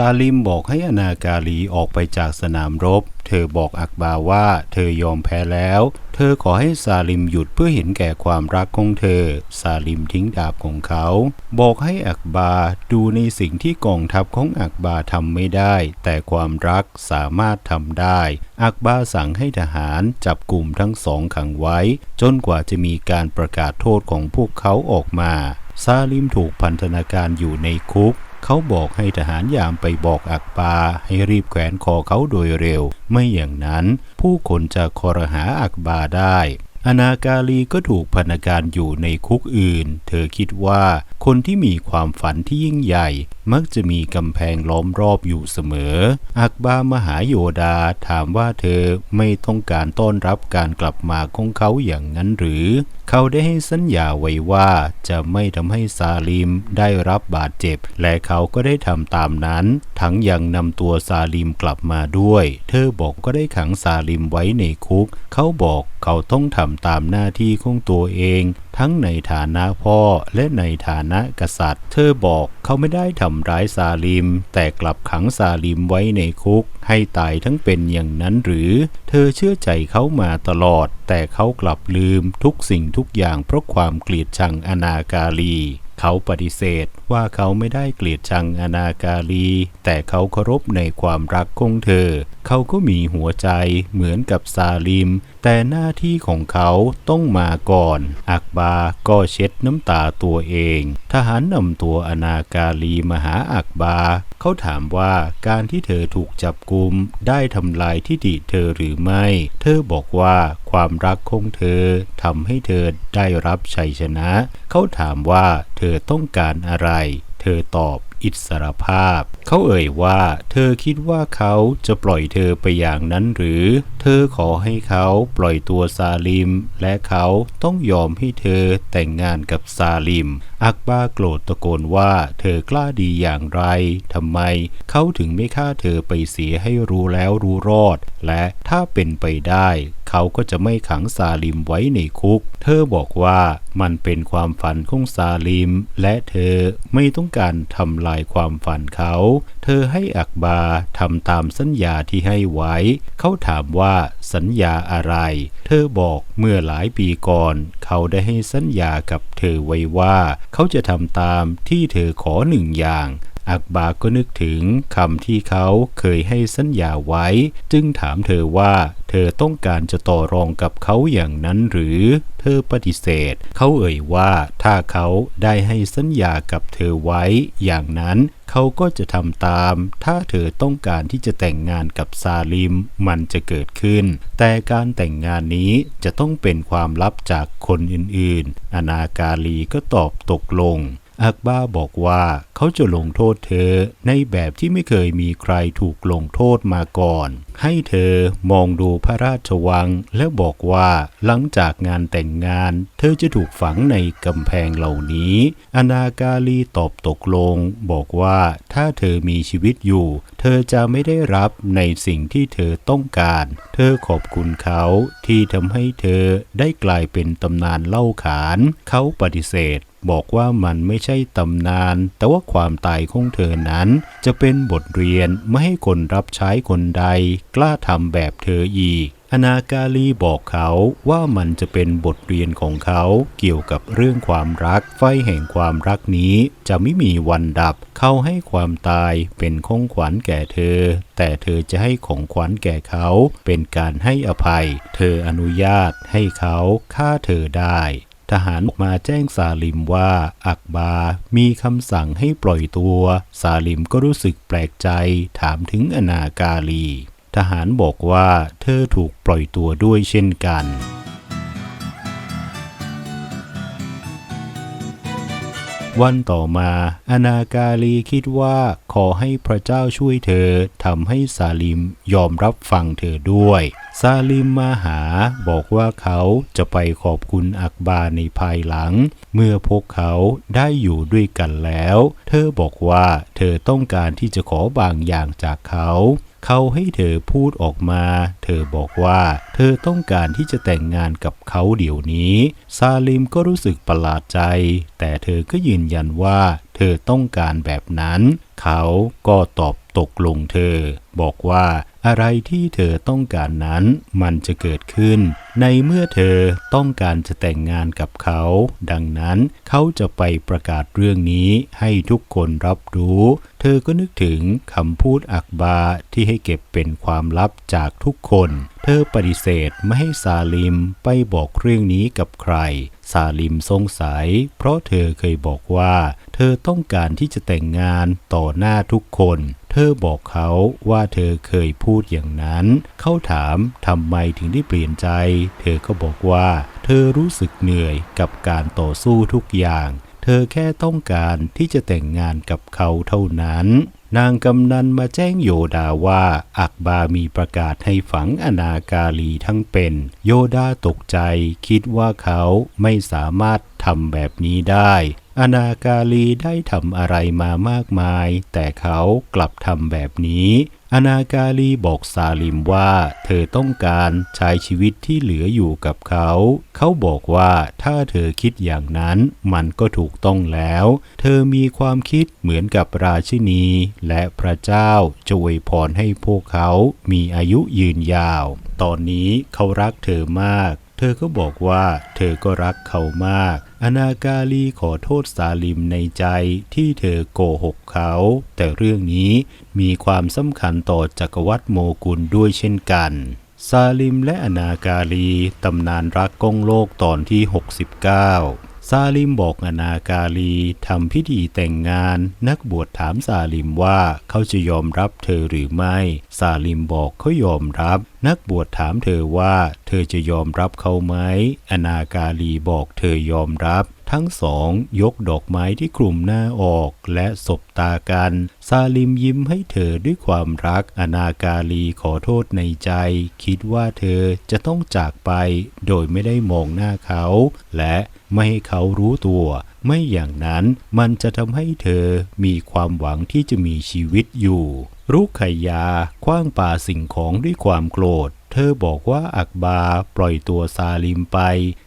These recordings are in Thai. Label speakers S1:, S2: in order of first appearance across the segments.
S1: ซาลิมบอกให้อนาการีออกไปจากสนามรบ เธอบอกอักบาว่าเธอยอมแพ้แล้ว เธอขอให้ซาลิมหยุดเพื่อเห็นแก่ความรักของเธอ ซาลิมทิ้งดาบของเขา บอกให้อักบาดูในสิ่งที่กองทัพของอักบาทำไม่ได้ แต่ความรักสามารถทำได้ อักบาสั่งให้ทหารจับกลุ่มทั้งสองขังไว้ จนกว่าจะมีการประกาศโทษของพวกเขาออกมา ซาลิมถูกพันธนาการอยู่ในคุก เขาบอกให้ทหารยามไปบอกอักบาให้รีบแขวนคอเขาโดยเร็ว ไม่อย่างนั้นผู้คนจะคอรหาอักบาได้ อนาการีก็ถูกพนธนาการอยู่ในคุกอื่น เธอคิดว่าคนที่มีความฝันที่ยิ่งใหญ่ มักจะมีกำแพงล้อมรอบอยู่เสมอ อักบามหาโยดาถามว่าเธอไม่ต้องการต้อนรับการกลับมาของเขาอย่างนั้นหรือ เขาได้ให้สัญญาไว้ว่าจะไม่ทำให้ซาลิมได้รับบาดเจ็บ และเขาก็ได้ทำตามนั้น ทั้งยังนำตัวซาลิมกลับมาด้วย เธอบอกก็ได้ขังซาลิมไว้ในคุก เขาบอกเขาต้องทำตามหน้าที่ของตัวเอง ทั้งในฐานะพ่อและในฐานะกษัตริย์ เธอบอกเขาไม่ได้ทำร้ายซาลิม แต่กลับขังซาลิมไว้ในคุก ให้ตายทั้งเป็นอย่างนั้นหรือ เธอเชื่อใจเขามาตลอด แต่เขากลับลืมทุกสิ่งทุกอย่างเพราะความเกลียดชังอนาการี เขาปฏิเสธว่าเขาไม่ได้เกลียดชังอนาการี แต่เขาเคารพในความรักของเธอ เขาก็มีหัวใจเหมือนกับซาลิม แต่หน้าที่ของเขาต้องมาก่อน อักบาก็เช็ดน้ำตาตัวเอง ทหารนำตัวอนาการีมาหาอักบา เขาถามว่าการที่เธอถูกจับกุมได้ทำลายทิฏฐิเธอหรือไม่ เธอบอกว่าความรักของเธอทำให้เธอได้รับชัยชนะ เขาถามว่าเธอต้องการอะไรเธอตอบอิสรภาพ เขาเอ่ยว่า เธอคิดว่าเขาจะปล่อยเธอไปอย่างนั้นหรือ เธอขอให้เขาปล่อยตัวซาลิม และเขาต้องยอมให้เธอแต่งงานกับซาลิม อักบาโกรธตะโกนว่า เธอกล้าดีอย่างไรทำไม เขาถึงไม่ฆ่าเธอไปเสียให้รู้แล้วรู้รอด และถ้าเป็นไปได้ เขาก็จะไม่ขังซาลิมไว้ในคุก เธอบอกว่ามันเป็นความฝันของซาลิม และเธอไม่ต้องการทำลายความฝันเขา เธอให้อักบาทำตามสัญญาที่ให้ไว้ เขาถามว่าสัญญาอะไร เธอบอกเมื่อหลายปีก่อน เขาได้ให้สัญญากับเธอไว้ว่า เขาจะทำตามที่เธอขอหนึ่งอย่าง อักบาก็นึกถึงคำที่เขาเคยให้สัญญาไว้ จึงถามเธอว่า เธอต้องการจะต่อรองกับเขาอย่างนั้นหรือ เธอปฏิเสธ เขาเอ่ยว่าถ้าเขาได้ให้สัญญากับเธอไว้ อย่างนั้นเขาก็จะทำตาม ถ้าเธอต้องการที่จะแต่งงานกับซาลิม มันจะเกิดขึ้น แต่การแต่งงานนี้จะต้องเป็นความลับจากคนอื่นๆ อนาการีก็ตอบตกลง อักบาบอกว่าเขาจะลงโทษเธอในแบบที่ไม่เคยมีใครถูกลงโทษมาก่อน ให้เธอมองดูพระราชวัง และบอกว่าหลังจากงานแต่งงาน เธอจะถูกฝังในกำแพงเหล่านี้ อนาการีตอบตกลง บอกว่าถ้าเธอมีชีวิตอยู่ เธอจะไม่ได้รับในสิ่งที่เธอต้องการ เธอขอบคุณเขาที่ทำให้เธอได้กลายเป็นตำนานเล่าขาน เขาปฏิเสธบอกว่ามันไม่ใช่ตำนาน แต่ว่าความตายของเธอนั้น จะเป็นบทเรียนไม่ให้คนรับใช้คนใด กล้าทำแบบเธออีกอนาการีบอกเขาว่ามันจะเป็นบทเรียนของเขาเกี่ยวกับเรื่องความรัก ไฟแห่งความรักนี้จะไม่มีวันดับ เขาให้ความตายเป็นของขวัญแก่เธอ แต่เธอจะให้ของขวัญแก่เขา เป็นการให้อภัย เธออนุญาตให้เขาฆ่าเธอได้ ทหารมาแจ้งซาลิมว่าอักบา มีคำสั่งให้ปล่อยตัว ซาลิมก็รู้สึกแปลกใจถามถึงอนาการี ทหารบอกว่าเธอถูกปล่อยตัวด้วยเช่นกัน วันต่อมาอนาการีคิดว่าขอให้พระเจ้าช่วยเธอทำให้ซาลิมยอมรับฟังเธอด้วย ซาลิมมาหาบอกว่าเขาจะไปขอบคุณอักบาในภายหลัง เมื่อพวกเขาได้อยู่ด้วยกันแล้ว เธอบอกว่าเธอต้องการที่จะขอบางอย่างจากเขา เขาให้เธอพูดออกมา เธอบอกว่าเธอต้องการที่จะแต่งงานกับเขาเดี๋ยวนี้ ซาลิมก็รู้สึกประหลาดใจ แต่เธอก็ยืนยันว่าเธอต้องการแบบนั้น เขาก็ตอบตตกลงเธอ บอกว่าอะไรที่เธอต้องการนั้นมันจะเกิดขึ้น ในเมื่อเธอต้องการจะแต่งงานกับเขา ดังนั้นเขาจะไปประกาศเรื่องนี้ให้ทุกคนรับรู้ เธอก็นึกถึงคำพูดอักบาที่ให้เก็บเป็นความลับจากทุกคน เธอปฏิเสธไม่ให้ซาลิมไปบอกเรื่องนี้กับใคร ซาลิมสงสัย เพราะเธอเคยบอกว่า เธอต้องการที่จะแต่งงานต่อหน้าทุกคนเธอบอกเขาว่าเธอเคยพูดอย่างนั้น เขาถามทำไมถึงได้เปลี่ยนใจเธอก็บอกว่า เธอรู้สึกเหนื่อยกับการต่อสู้ทุกอย่าง เธอแค่ต้องการที่จะแต่งงานกับเขาเท่านั้น นางกำนันมาแจ้งโยดาว่า อักบามีประกาศให้ฝังอนาคาลีทั้งเป็น โยดาตกใจคิดว่าเขาไม่สามารถทำแบบนี้ได้อนาคาลีได้ทำอะไรมามากมาย แต่เขากลับทำแบบนี้ อนาคาลีบอกซาลิมว่าเธอต้องการใช้ชีวิตที่เหลืออยู่กับเขา เขาบอกว่าถ้าเธอคิดอย่างนั้นมันก็ถูกต้องแล้ว เธอมีความคิดเหมือนกับราชินี และพระเจ้าจวยพรให้พวกเขามีอายุยืนยาว ตอนนี้เขารักเธอมาก เธอก็บอกว่าเธอก็รักเขามาก อนาการีขอโทษซาลิมในใจที่เธอโกหกเขา แต่เรื่องนี้มีความสำคัญต่อจักรวรรดิโมกุลด้วยเช่นกัน ซาลิมและอนาการีตำนานรักก้องโลกตอนที่ 69 ซาลิมบอกอนากาลีทำพิธีแต่งงาน นักบวชถามซาลิมว่าเขาจะยอมรับเธอหรือไม่ ซาลิมบอกเขายอมรับ นักบวชถามเธอว่า เธอจะยอมรับเขาไหมอนากาลีบอกเธอยอมรับ ทั้งสองยกดอกไม้ที่คลุมหน้าออกและสบตากัน ซาลิมยิ้มให้เธอด้วยความรัก อนาคาลีขอโทษในใจ คิดว่าเธอจะต้องจากไป โดยไม่ได้มองหน้าเขา และไม่ให้เขารู้ตัว ไม่อย่างนั้นมันจะทำให้เธอมีความหวังที่จะมีชีวิตอยู่รุกขยาคว้างป่าสิ่งของด้วยความโกรธเธอบอกว่าอักบาปล่อยตัวซาลิมไป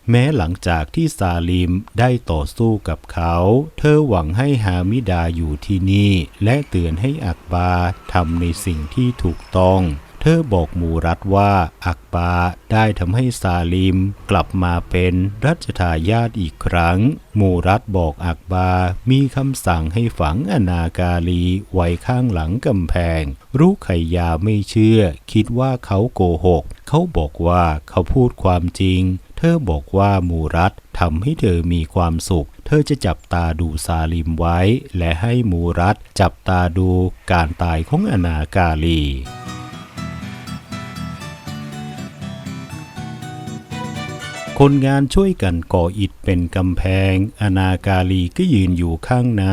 S1: แม้หลังจากที่ซาลิมได้ต่อสู้กับเขา เธอหวังให้ฮามิดาอยู่ที่นี่ และเตือนให้อักบาทำในสิ่งที่ถูกต้อง เธอบอกหมูรัฐว่าอักบาได้ทำให้ซาลิมกลับมาเป็นรัชทายาทอีกครั้งหมูรัฐบอกอักบามีคำสั่งให้ฝังอนาคาลีไว้ข้างหลังกำแพง รู้ไขยาไม่เชื่อ คิดว่าเขาโกหก เขาบอกว่าเขาพูดความจริง เธอบอกว่ามูรัตทำให้เธอมีความสุข เธอจะจับตาดูซาลิมไว้ และให้มูรัตจับตาดูการตายของอนาคาลี คนงานช่วยกันก่ออิฐเป็นกำแพง อนาการีก็ยืนอยู่ข้างใน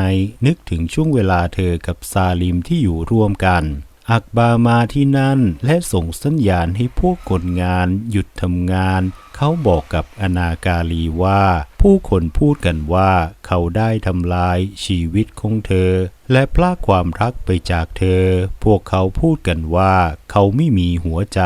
S1: นึกถึงช่วงเวลาเธอกับซาลิมที่อยู่ร่วมกัน อักบามาที่นั่นและส่งสัญญาณให้พวกคนงานหยุดทำงาน เขาบอกกับอนาคาลีว่า ผู้คนพูดกันว่าเขาได้ทำลายชีวิตของเธอ และพลากความรักไปจากเธอ พวกเขาพูดกันว่า เขาไม่มีหัวใจ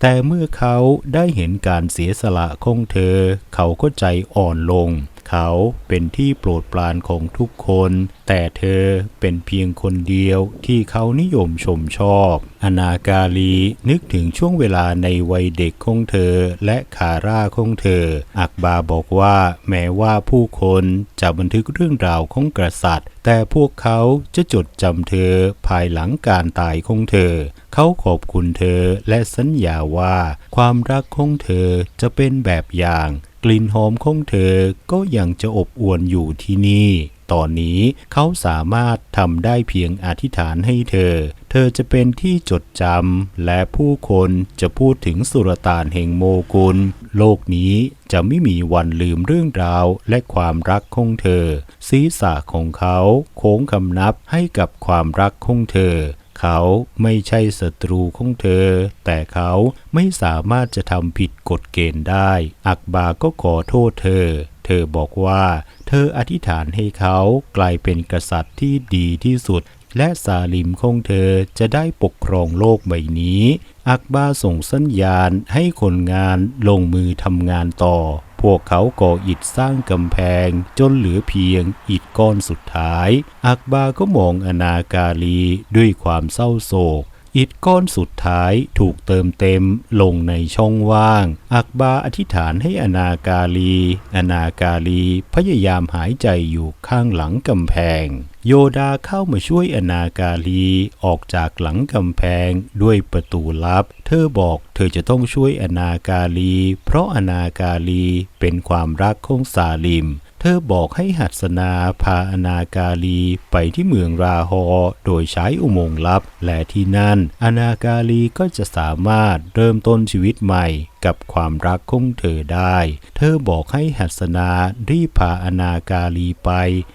S1: แต่เมื่อเขาได้เห็นการเสียสละของเธอ เขาก็ใจอ่อนลง เขาเป็นที่โปรดปรานของทุกคน แต่เธอเป็นเพียงคนเดียวที่เขานิยมชมชอบ อนาคาลีนึกถึงช่วงเวลาในวัยเด็กของเธอและคาร่าของเธอ อักบาบอกว่าแม้ว่าผู้คนจะบันทึกเรื่องราวของกษัตริย์ แต่พวกเขาจะจดจำเธอภายหลังการตายของเธอ เขาขอบคุณเธอและสัญญาว่า ความรักของเธอจะเป็นแบบอย่าง กลิ่นหอมของเธอก็ยังจะอบอวลอยู่ที่นี่ ตอนนี้เขาสามารถทำได้เพียงอธิษฐานให้เธอ เธอจะเป็นที่จดจำและผู้คนจะพูดถึงสุรต่านแห่งโมกุล โลกนี้จะไม่มีวันลืมเรื่องราวและความรักของเธอ ศีรษะของเขาโค้งคำนับให้กับความรักของเธอ เขาไม่ใช่ศัตรูของเธอ แต่เขาไม่สามารถจะทำผิดกฎเกณฑ์ได้ อักบาก็ขอโทษเธอ เธอบอกว่า เธออธิษฐานให้เขากลายเป็นกษัตริย์ที่ดีที่สุด และซาลิมของเธอจะได้ปกครองโลกใบนี้ อักบาส่งสัญญาณให้คนงานลงมือทำงานต่อ พวกเขาก่ออิฐสร้างกำแพงจนเหลือเพียงอิฐก้อนสุดท้าย อักบาก็มองอนาการีด้วยความเศร้าโศก อิฐก้อนสุดท้ายถูกเติมเต็มลงในช่องว่าง อักบาอธิษฐานให้อนาการี อนาการีพยายามหายใจอยู่ข้างหลังกำแพง โยดาเข้ามาช่วยอนาการีออกจากหลังกำแพงด้วยประตูลับ เธอบอกเธอจะต้องช่วยอนาการี เพราะอนาการีเป็นความรักของซาลิม เธอบอกให้หัสนาพาอนาการีไปที่เมืองราฮอโดยใช้อุโมงค์ลับ และที่นั่น อนาการีก็จะสามารถเริ่มต้นชีวิตใหม่กับความรักของเธอได้ เธอบอกให้หัสนารีบพาอนาการีไป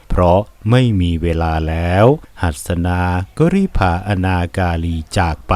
S1: เพราะไม่มีเวลาแล้ว หัสนาก็รีบพาอนาการีจากไป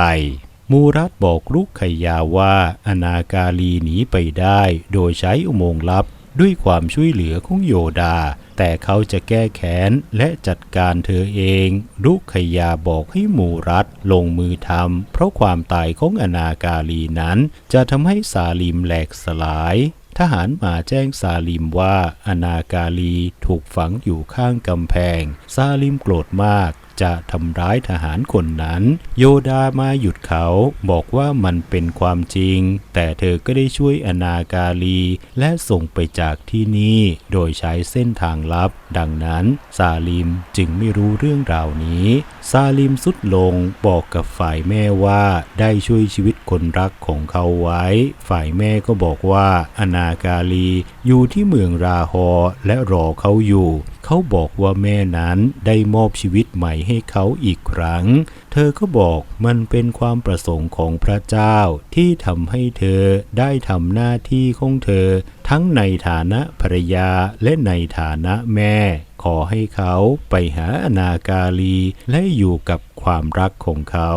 S1: มูรัตบอกลูกขยาว่าอนาการีหนีไปได้ โดยใช้อุโมงค์ลับ ด้วยความช่วยเหลือของโยดา แต่เขาจะแก้แค้นและจัดการเธอเองลูกขยาบอกให้มูรัตลงมือทำเพราะความตายของอนาการีนั้น จะทำให้ซาลิมแหลกสลายทหารมาแจ้งซาลิมว่าอนาการีถูกฝังอยู่ข้างกำแพง ซาลิมโกรธมาก จะทำร้ายทหารคนนั้น โยดามาหยุดเขาบอกว่ามันเป็นความจริง แต่เธอก็ได้ช่วยอนาการีและส่งไปจากที่นี่ โดยใช้เส้นทางลับ ดังนั้นซาลิมจึงไม่รู้เรื่องราวนี้ ซาลิมสุดลงบอกกับฝ่ายแม่ว่าได้ช่วยชีวิตคนรักของเขาไว้ ฝ่ายแม่ก็บอกว่าอนาการีอยู่ที่เมืองราฮอและรอเขาอยู่เขาบอกว่าแม่นั้นได้มอบชีวิตใหม่ให้เขาอีกครั้ง เธอก็บอกมันเป็นความประสงค์ของพระเจ้าที่ทำให้เธอได้ทำหน้าที่ของเธอ ทั้งในฐานะภรรยาและในฐานะแม่ ขอให้เขาไปหาอนาการีและอยู่กับความรักของเขา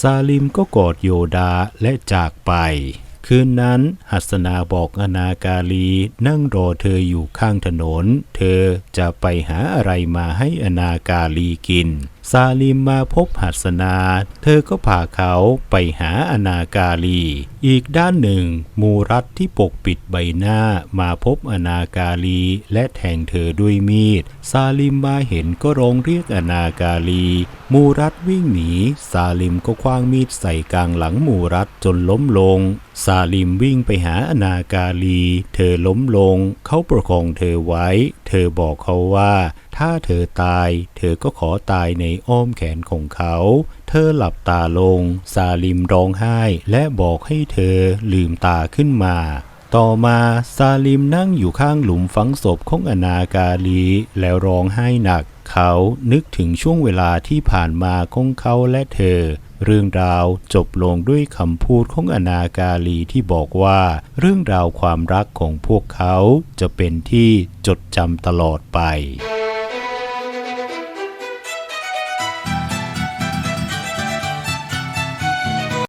S1: ซาลิมก็กอดโยดาและจากไป คืนนั้นหัสนาบอกอนาการีนั่งรอเธออยู่ข้างถนน เธอจะไปหาอะไรมาให้อนาการีกิน ซาลิมมาพบหัสนา เธอก็พาเขาไปหาอนาการี อีกด้านหนึ่ง มูรัตที่ปกปิดใบหน้ามาพบอนาการีและแทงเธอด้วยมีด ซาลิมมาเห็นก็ร้องเรียกอนาการี มูรัตวิ่งหนี ซาลิมก็คว้างมีดใส่กลางหลังมูรัตจนล้มลง ซาลิมวิ่งไปหาอนาการี เธอล้มลง เขาประคองเธอไว้ เธอบอกเขาว่า ถ้าเธอตาย เธอก็ขอตายในอ้อมแขนของเขา เธอหลับตาลง ซาลิมร้องไห้และบอกให้เธอลืมตาขึ้นมา ต่อมาซาลิมนั่งอยู่ข้างหลุมฝังศพของอนาการีแล้วร้องไห้หนัก เขานึกถึงช่วงเวลาที่ผ่านมาของเขาและเธอ เรื่องราวจบลงด้วยคำพูดของอนาการีที่บอกว่า เรื่องราวความรักของพวกเขาจะเป็นที่จดจำตลอดไป